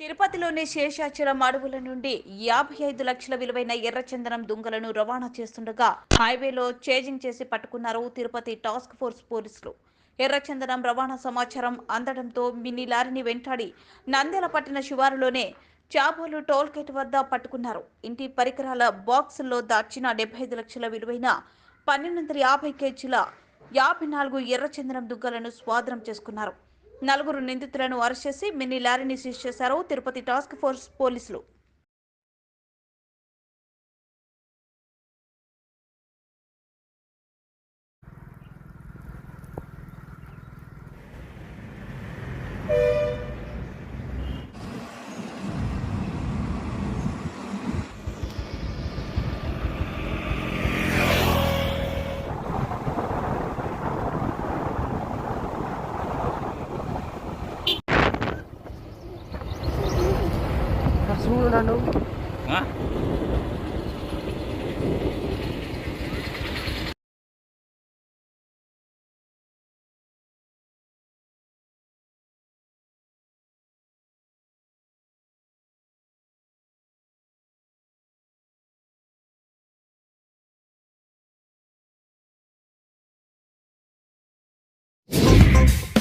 తిరుపతిలోని శేషాచలం అడవుల నుండి యాభై ఐదు లక్షల విలువైన ఎర్రచందనం దుంగలను రవాణా చేస్తుండగా హైవేలో చేజింగ్ చేసి పట్టుకున్నారు తిరుపతి టాస్క్ ఫోర్స్ పోలీసులు. ఎర్రచందనం రవాణా సమాచారం అందడంతో మినీ లారీని వెంటాడి నంద్యాల పట్టిన శివారులోనే చాబోలు టోల్ గేట్ వద్ద పట్టుకున్నారు. ఇంటి పరికరాల బాక్సుల్లో దాచిన డెబ్బై ఐదు లక్షల విలువైన పన్నెండు వందల యాభై కేజీల యాభై నాలుగు ఎర్రచందనం దుగ్గలను స్వాధీనం చేసుకున్నారు. నలుగురు నిందితులను అరెస్ట్ చేసి మినీ లారీని సీజ్ చేశారు తిరుపతి టాస్క్ ఫోర్స్ పోలీసులు. Sungguh dah nak Ha? We'll.